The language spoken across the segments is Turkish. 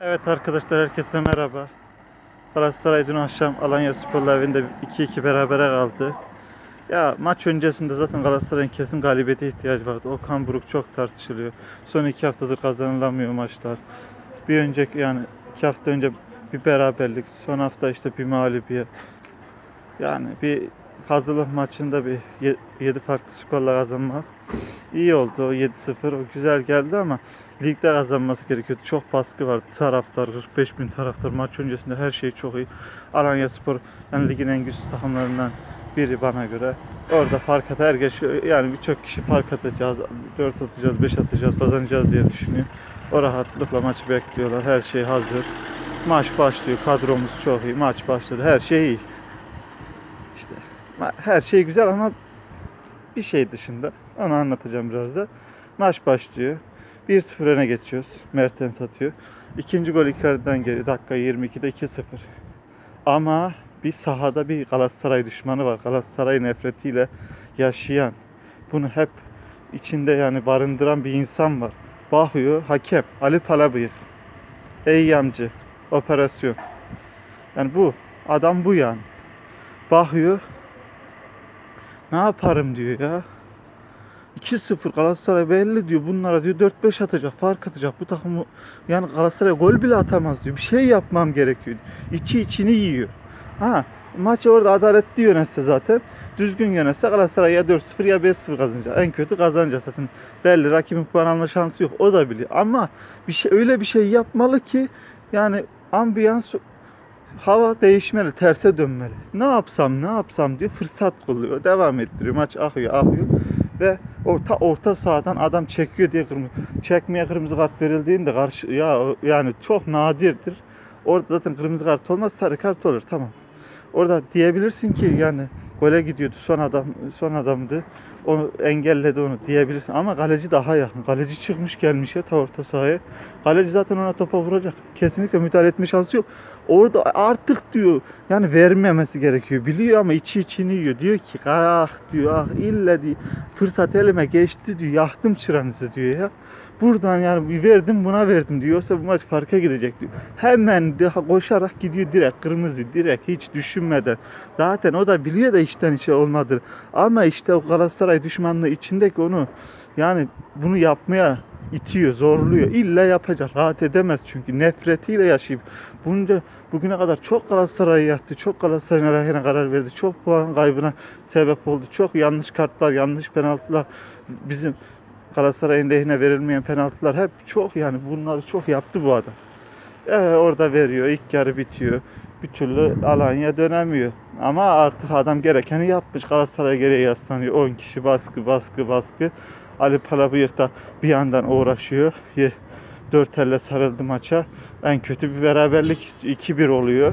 Evet arkadaşlar herkese merhaba. Galatasaray dün akşam Alanya Spor'la evinde 2-2 berabere kaldı. Ya maç öncesinde zaten Galatasaray'ın kesin galibiyete ihtiyacı vardı. Okan Buruk çok tartışılıyor. Son iki haftadır kazanılamıyor maçlar. Bir önceki yani iki hafta önce bir beraberlik, son hafta işte bir mağlubiyet. Yani bir hazırlık maçında bir 7 farklı skorla kazanmak iyi oldu. O 7-0 o güzel geldi ama ligde kazanması gerekiyordu. Çok baskı vardı. Taraftar 45 bin taraftar maç öncesinde her şey çok iyi. Alanya Spor yani ligin en güçlü takımlarından biri bana göre. Orada fark atar. Herkes yani birçok kişi fark atacağız. 4 atacağız, 5 atacağız, kazanacağız diye düşünüyor. O rahatlıkla maçı bekliyorlar. Her şey hazır. Maç başlıyor. Kadromuz çok iyi. Maç başladı. Her şey iyi. Her şey güzel ama bir şey dışında. Onu anlatacağım biraz da. Maç başlıyor. 1-0 öne geçiyoruz. Mertens atıyor. İkinci gol Icardi'den geliyor. Dakika 22'de 2-0. Ama bir sahada bir Galatasaray düşmanı var. Galatasaray nefretiyle yaşayan. Bunu hep içinde yani barındıran bir insan var. Bakıyor hakem Ali Palabıyık. Eyyamcı. Operasyon. Yani bu. Adam bu yani. Bakıyor. Ne yaparım diyor ya. 2-0 Galatasaray belli diyor. Bunlara diyor 4-5 atacak, fark atacak. Bu takımı yani Galatasaray gol bile atamaz diyor. Bir şey yapmam gerekiyor. İçi içini yiyor. Ha maçı orada adaletli yönetse zaten düzgün yönetse Galatasaray ya 4-0 ya 5-0 kazanacak. En kötü kazanacak zaten. Belli rakibin puan alma şansı yok. O da biliyor. Ama bir şey öyle bir şey yapmalı ki yani ambiyans hava değişmeli, terse dönmeli. Ne yapsam, ne yapsam diye fırsat kolluyor. Devam ettiriyor. Maç akıyor, akıyor. Ve orta orta sahadan adam çekiyor diye kırmızı çekmeye kırmızı kart verildiğinde karşı ya yani çok nadirdir. Orada zaten kırmızı kart olmaz, sarı kart olur. Tamam. Orada diyebilirsin ki yani gole gidiyordu. Son adam son adamdı. Onu engelledi onu diyebilirsin ama kaleci daha yakın. Kaleci çıkmış gelmiş ya ta orta sahaya. Kaleci zaten ona topa vuracak. Kesinlikle müdahale etme şansı yok. Orada artık diyor yani vermemesi gerekiyor. Biliyor ama içi içini yiyor. Diyor ki ah diyor ah illa diyor fırsat elime geçti diyor. Yaktım çıranızı diyor ya. Buradan yani verdim buna verdim diyorsa bu maç farka gidecek diyor. Hemen daha koşarak gidiyor direkt kırmızı direkt hiç düşünmeden. Zaten o da biliyor da içten içe olmadı. Ama işte o Galatasaray düşmanlığı içindeki onu yani bunu yapmaya itiyor, zorluyor. İlla yapacak. Rahat edemez çünkü nefretiyle yaşayıp bunca bugüne kadar çok Galatasaray yaktı. Çok Galatasaray'ın aleyhine karar verdi. Çok puan kaybına sebep oldu. Çok yanlış kartlar, yanlış penaltılar bizim Galatasaray'ın lehine verilmeyen penaltılar hep çok yani bunları çok yaptı bu adam. Ee, orada veriyor. ilk yarı bitiyor. Bir türlü Alanya dönemiyor. Ama artık adam gerekeni yapmış. Galatasaray geriye yaslanıyor. 10 kişi baskı baskı baskı. Ali Palabıyık da bir yandan uğraşıyor. Dört elle sarıldı maça. En kötü bir beraberlik 2-1 oluyor.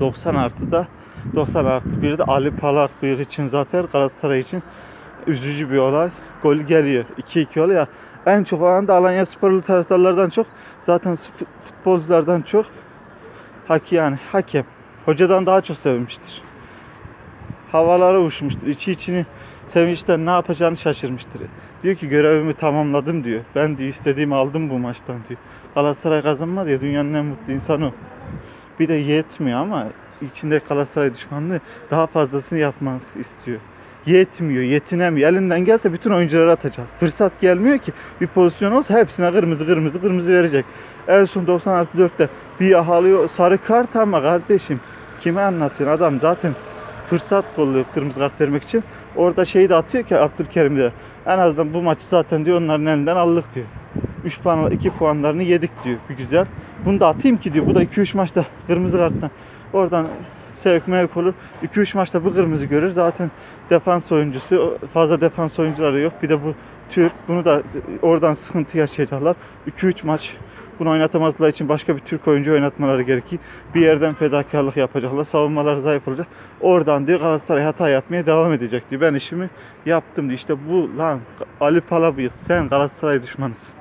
90 artıda 90 artı bir de Ali Palabıyık için zafer Galatasaray için üzücü bir olay. Gol geliyor. 2-2 oluyor. En çok anda Alanya sporlu taraftarlardan çok zaten fut- futbolculardan çok hak yani hakem hocadan daha çok sevmiştir. Havalara uçmuştur. İçi içini sevinçten ne yapacağını şaşırmıştır. Diyor ki görevimi tamamladım diyor. Ben diyor istediğimi aldım bu maçtan diyor. Galatasaray kazanmadı ya dünyanın en mutlu insanı. Bir de yetmiyor ama içinde Galatasaray düşmanlığı daha fazlasını yapmak istiyor. Yetmiyor, yetinemiyor. Elinden gelse bütün oyuncuları atacak. Fırsat gelmiyor ki. Bir pozisyon olsa hepsine kırmızı kırmızı kırmızı verecek. En son 96-4'te bir yahalıyor sarı kart ama kardeşim kime anlatıyorsun? Adam zaten fırsat kolluyor kırmızı kart vermek için. Orada şeyi de atıyor ki Abdülkerim de. En azından bu maçı zaten diyor onların elinden aldık diyor. 3 puan 2 puanlarını yedik diyor. Bir güzel. Bunu da atayım ki diyor. Bu da 2-3 maçta kırmızı karttan oradan sevk mevk olur. 2-3 maçta bu kırmızı görür. Zaten defans oyuncusu fazla defans oyuncuları yok. Bir de bu Türk. Bunu da oradan sıkıntı yaşayacaklar. 2-3 maç bunu oynatamazlar için başka bir Türk oyuncu oynatmaları gerekir. Bir yerden fedakarlık yapacaklar. Savunmalar zayıf olacak. Oradan diyor Galatasaray hata yapmaya devam edecek diyor. Ben işimi yaptım diyor. İşte bu lan Ali Palabıyık sen Galatasaray düşmanısın.